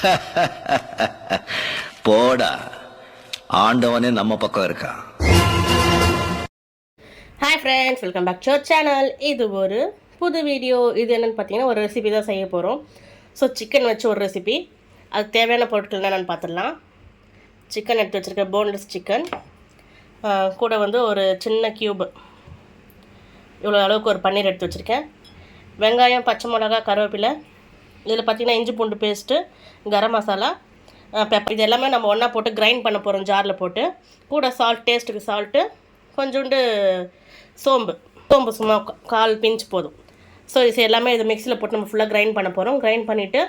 போடா. ஆண்டவனே நம்ம பக்கம் இருக்கான் hi friends welcome back to channel இது ஒரு புது வீடியோ இது என்னென்னு பார்த்தீங்கன்னா ஒரு ரெசிபி தான் செய்ய போகிறோம் ஸோ சிக்கன் வச்சு ஒரு ரெசிபி அதுக்கு தேவையான பொருட்கள் என்னென்னு பார்த்துடலாம். சிக்கன் எடுத்து வச்சுருக்கேன் போன்லெஸ் சிக்கன் கூட வந்து ஒரு சின்ன கியூப் இவ்வளோ அளவுக்கு ஒரு பன்னீர் எடுத்து வச்சுருக்கேன். வெங்காயம் பச்சை மிளகா கருவேப்பிலை இதில் பார்த்தீங்கன்னா இஞ்சி பூண்டு பேஸ்ட்டு கரம் மசாலா பெப்பர் இது எல்லாமே நம்ம ஒன்றா போட்டு கிரைண்ட் பண்ண போகிறோம் ஜாரில் போட்டு. கூட சால்ட் டேஸ்ட்டுக்கு சால்ட்டு கொஞ்சோண்டு சோம்பு. சோம்பு சும்மா கால் பிஞ்ச் போதும். ஸோ இது எல்லாமே இது மிக்சியில் போட்டு நம்ம ஃபுல்லாக கிரைண்ட் பண்ண போகிறோம் கிரைண்ட் பண்ணிவிட்டு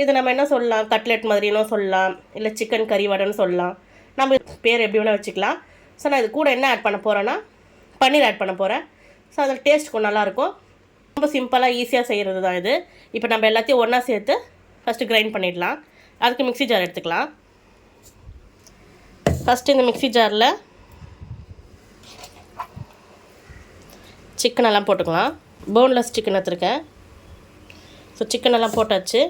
இது நம்ம என்ன சொல்லலாம்? கட்லெட் மாதிரினும் சொல்லலாம். இல்லை சிக்கன் கறி வடைன்னு சொல்லலாம். நம்ம பேர் எப்படி வேணால் வச்சுக்கலாம். ஸோ நான் இது கூட என்ன ஆட் பண்ண போகிறேன்னா பன்னீர் ஆட் பண்ண போகிறேன் ஸோ அதில் டேஸ்ட் கொஞ்சம் நல்லாயிருக்கும் ரொம்ப சிம்பிளாக ஈஸியாக செய்கிறது தான் இது. இப்போ நம்ம எல்லாத்தையும் ஒன்றா சேர்த்து ஃபஸ்ட்டு கிரைண்ட் பண்ணிடலாம். அதுக்கு மிக்ஸி ஜார் எடுத்துக்கலாம். ஃபஸ்ட்டு இந்த மிக்ஸி ஜாரில் சிக்கன் எல்லாம் போட்டுக்கலாம். போன்லெஸ் சிக்கன் எடுத்துருக்கேன். ஸோ சிக்கன் எல்லாம் போட்டாச்சு.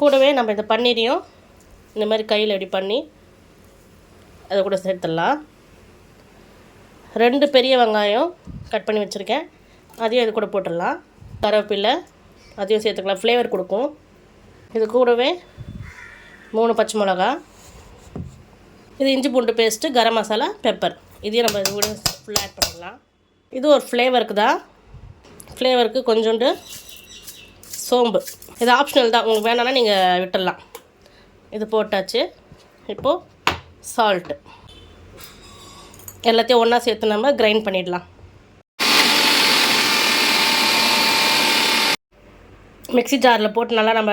கூடவே நம்ம இந்த பன்னீரையும் இந்த மாதிரி கையில் இப்படி பண்ணி அதை கூட சேர்த்துடலாம். ரெண்டு பெரிய வெங்காயம் கட் பண்ணி வச்சுருக்கேன். அதையும் இது கூட போட்டுடலாம். கருவேப்பிலை அதையும் சேர்த்துக்கலாம். ஃப்ளேவர் கொடுக்கும். இது கூடவே மூணு பச்சை மிளகா இது இஞ்சி பூண்டு பேஸ்ட்டு கரம் மசாலா பெப்பர் இதையும் நம்ம இது கூட ஃபுல்லாக ஆட் பண்ணிடலாம். இது ஒரு ஃப்ளேவருக்கு தான். ஃப்ளேவருக்கு கொஞ்சோண்டு சோம்பு. இது ஆப்ஷனல் தான். உங்களுக்கு வேணான்னா நீங்கள் விட்டுடலாம். இது போட்டாச்சு. இப்போது சால்ட்டு எல்லாத்தையும் ஒன்றா சேர்த்து நம்ம கிரைண்ட் பண்ணிடலாம். மிக்ஸி ஜாரில் போட்டு நல்லா நம்ம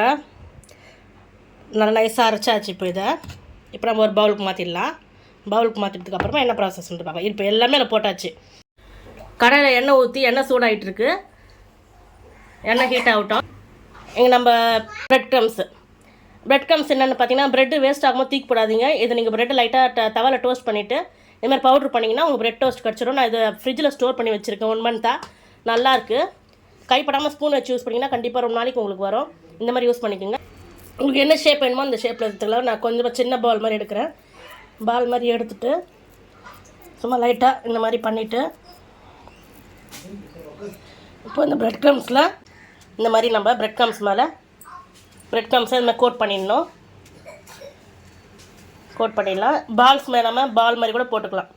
நல்லா நைஸாக அரைச்சாச்சு இப்போ இதை. இப்போ நம்ம ஒரு பவுலுக்கு மாற்றிடலாம் பவுலுக்கு மாற்றிட்டதுக்கு அப்புறமா என்ன ப்ராசஸ்ன்னு பார்க்கலாம் இப்போ எல்லாமே அதில் போட்டாச்சு. கடையில் எண்ணெய் ஊற்றி எண்ணெய் சூடாகிட்டு இருக்கு எண்ணெய் ஹீட் ஆகட்டும். இங்கே நம்ம ப்ரெட் க்ரம்ஸு ப்ரெட் க்ரம்ஸ் என்னென்னு பார்த்தீங்கன்னா ப்ரெட்டு வேஸ்ட் ஆகும்போது தூக்கி போடாதீங்க. இது நீங்கள் ப்ரெட்டு லைட்டாக தவால டோஸ்ட் பண்ணிவிட்டு இதுமாதிரி பவுட்ரு பண்ணிங்கன்னா உங்கள் ப்ரெட் டோஸ்ட் கிடச்சிடும். நான் இதை ஃப்ரிட்ஜில் ஸ்டோர் பண்ணி வச்சுருக்கேன். ஒன் மந்த்தாக நல்லாயிருக்கு கைப்படாமல் ஸ்பூன் வச்சு யூஸ் பண்ணிங்கன்னா கண்டிப்பாக ரொம்ப நாளைக்கு உங்களுக்கு வரும். இந்த மாதிரி யூஸ் பண்ணிக்கோங்க. உங்களுக்கு என்ன ஷேப் வேணுமோ அந்த ஷேப்பில் எடுத்துக்கலாம். நான் கொஞ்சம் சின்ன பால் மாதிரி எடுக்கிறேன். பால் மாதிரி எடுத்துட்டு சும்மா லைட்டாக இந்த மாதிரி பண்ணிவிட்டு இப்போ இந்த ப்ரெட் க்ரம்ஸில் இந்த மாதிரி நம்ம ப்ரெட் க்ரம்ஸ் மேலே ப்ரெட் க்ரம்ஸை இந்த மாதிரி கோட் பண்ணிடணும். கோட் பண்ணிடலாம். பால்ஸ் மேலே நம்ம பால் மாதிரி கூட போட்டுக்கலாம்.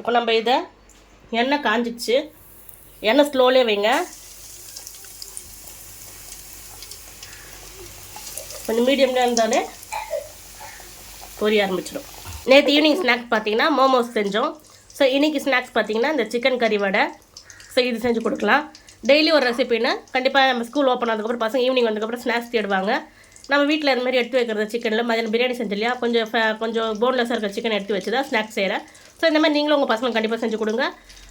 இப்போ நம்ம இதை எண்ணெய் காஞ்சிச்சு. எண்ணெய் ஸ்லோலே வைங்க. கொஞ்சம் மீடியமில் இருந்தாலே பொரிய ஆரம்பிச்சிடும். நேற்று ஈவினிங் ஸ்நாக்ஸ் பார்த்தீங்கன்னா மோமோஸ் செஞ்சோம். ஸோ இன்னைக்கு ஸ்நாக்ஸ் பார்த்தீங்கன்னா இந்த சிக்கன் கறி வடை. ஸோ இது செஞ்சு கொடுக்கலாம். டெய்லி ஒரு ரெசிபின்னு கண்டிப்பாக நம்ம ஸ்கூல் ஓப்பன் ஆனதுக்கப்புறம் பசங்க ஈவினிங் வந்ததுக்கப்புறம் ஸ்நாக்ஸ் தேடுவாங்க. நம்ம வீட்டில் இந்த மாதிரி எடுத்து வைக்கிறது சிக்கனில் மதியானம் பிரியாணி செஞ்சு இல்லையா? கொஞ்சம் ஃப- கொஞ்சம் போன்லெஸ்ஸாக இருக்கிற சிக்கன் எடுத்து வச்சு தான் ஸ்நாக்ஸ் செய்கிறேன் ஸோ இந்த மாதிரி நீங்களும் உங்கள் பசங்களுக்கு கண்டிப்பாக செஞ்சு கொடுங்க.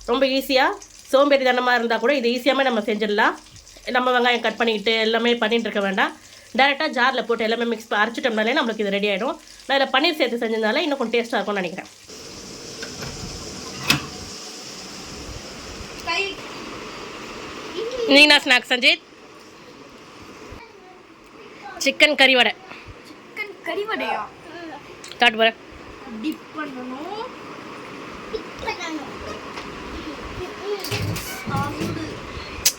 ரொம்ப ஈஸியாக சோம்பேறித்தனமாக இருந்தால் கூட இது ஈஸியாகவே நம்ம செஞ்சிடலாம். நம்ம வெங்காயம் கட் பண்ணிக்கிட்டு எல்லாமே பண்ணிகிட்டு இருக்க வேண்டாம். டேரெக்டாக ஜாரில் போட்டு எல்லாமே மிக்ஸ் அரைச்சிட்டோம்னாலே நம்மளுக்கு இது ரெடி ஆகிடும் நான் இதில் பன்னீர் சேர்த்து செஞ்சதுனால இன்னும் கொஞ்சம் டேஸ்ட்டாக இருக்கும்னு நினைக்கிறேன். நீங்கள் நான் ஸ்நாக்ஸ் சஞ்சித் சிக்கன் கறி வடை. சிக்கன் கறி வடையா? காட்டு வரேன் டிப் பண்ணணும் எப்படி இருக்குது வடையோட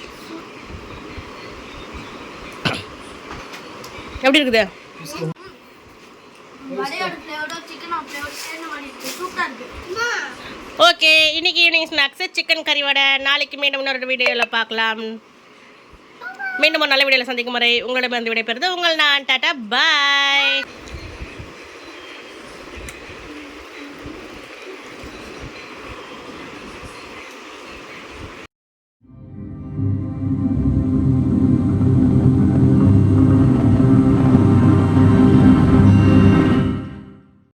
ஃப்ளேவரோட சிக்கனோட ஃப்ளேவர் சேர்ந்த மாதிரி இருக்கு எப்படி இருக்குது? ஓகே இன்னைக்கு ஈவினிங் ஸ்நாக்ஸ் சிக்கன் கறி வடை. நாளைக்கு மீண்டும் இன்னொரு வீடியோவில் பார்க்கலாம். மீண்டும் ஒரு நல்ல வீடியோவில் சந்திக்கும் முறை உங்களிடம் வந்து விடைபெறுது உங்கள் நான் டாட்டா பாய்